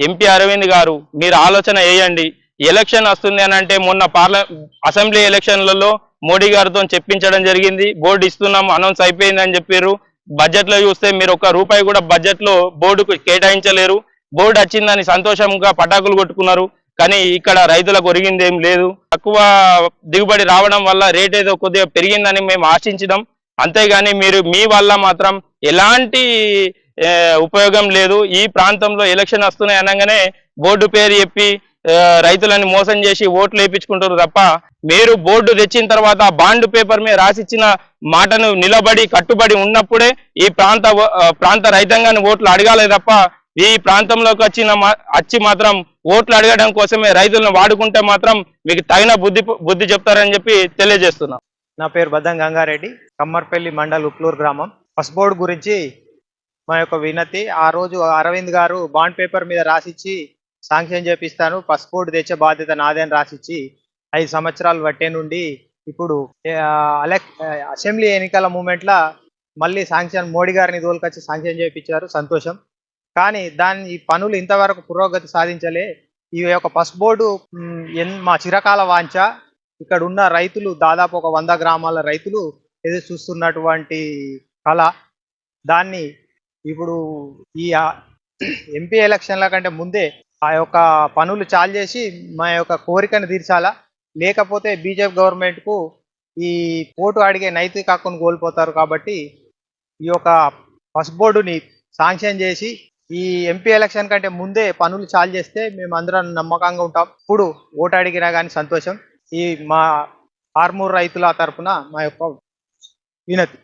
MP Arvind గారు మీరు ఆలోచన వేయండి. ఎలక్షన్ వస్తుంది అని అంటే మొన్న పార్ల అసెంబ్లీ ఎలక్షన్లలో మోడీ గారితో చెప్పించడం జరిగింది. బోర్డు ఇస్తున్నాం అనౌన్స్ అయిపోయింది అని చెప్పారు. బడ్జెట్లో చూస్తే మీరు ఒక్క రూపాయి కూడా బడ్జెట్లో బోర్డుకు కేటాయించలేరు. బోర్డు వచ్చిందని సంతోషంగా పటాకులు కొట్టుకున్నారు. కానీ ఇక్కడ రైతులకు ఒరిగింది ఏం లేదు. తక్కువ దిగుబడి రావడం వల్ల రేట్ ఏదో కొద్దిగా పెరిగిందని మేము ఆశించడం అంతేగాని మీరు మీ వల్ల మాత్రం ఎలాంటి ఉపయోగం లేదు. ఈ ప్రాంతంలో ఎలక్షన్ వస్తున్నాయి అనగానే బోర్డు పేరు చెప్పి రైతులని మోసం చేసి ఓట్లు వేయించుకుంటారు తప్ప మీరు బోర్డు తెచ్చిన తర్వాత బాండ్ పేపర్ మీద రాసిచ్చిన మాటను నిలబడి కట్టుబడి ఉన్నప్పుడే ఈ ప్రాంత ప్రాంత రైతాంగాన్ని ఓట్లు అడగాలి తప్ప ఈ ప్రాంతంలోకి వచ్చిన వచ్చి మాత్రం ఓట్లు అడగడం కోసమే రైతులను వాడుకుంటే మాత్రం మీకు తగిన బుద్ధి బుద్ధి చెప్తారని చెప్పి తెలియజేస్తున్నాం. నా పేరు బద్దం గంగారెడ్డి కమ్మర్పల్లి మండల్ ఉప్లూరు గ్రామం. ఫస్ట్ బోర్డు గురించి మా యొక్క వినతి. ఆ రోజు అరవింద్ గారు బాండ్ పేపర్ మీద రాసిచ్చి శాంక్షన్ చేపిస్తాను. పాస్పోర్ట్ తెచ్చే బాధ్యత నాదేని రాసిచ్చి ఐదు సంవత్సరాలు పట్టే నుండి ఇప్పుడు ఆ, అసెంబ్లీ ఎన్నికల మూమెంట్లో మళ్ళీ శాంక్షన్ మోడీ గారిని తోలుకొచ్చి శాంక్షన్ చేయించారు సంతోషం. కానీ దాని ఈ పనులు ఇంతవరకు పురోగతి సాధించలే. ఈ యొక్క ఫస్ట్ బోర్డు ఎన్ మా చిరకాల వాంఛ. ఇక్కడ ఉన్న రైతులు దాదాపు ఒక వంద గ్రామాల రైతులు ఎదురు చూస్తున్నటువంటి కళ. దాన్ని ఇప్పుడు ఈ ఎంపీ ఎలక్షన్ల కంటే ముందే ఆ యొక్క పనులు చాలు చేసి మా యొక్క కోరికను తీర్చాలా? లేకపోతే బీజేపీ గవర్నమెంట్కు ఈ కోర్టు అడిగే నైతిక హక్కును కోల్పోతారు కాబట్టి ఈ యొక్క ఫస్ట్ బోర్డుని శాంక్షన్ చేసి ఈ ఎంపీ ఎలక్షన్ కంటే ముందే పనులు చాలు చేస్తే మేము అందరం నమ్మకంగా ఉంటాం. ఇప్పుడు ఓటు అడిగినా కానీ సంతోషం. ఈ మా ఆర్మూర్ రైతుల తరఫున మా యొక్క వినతి.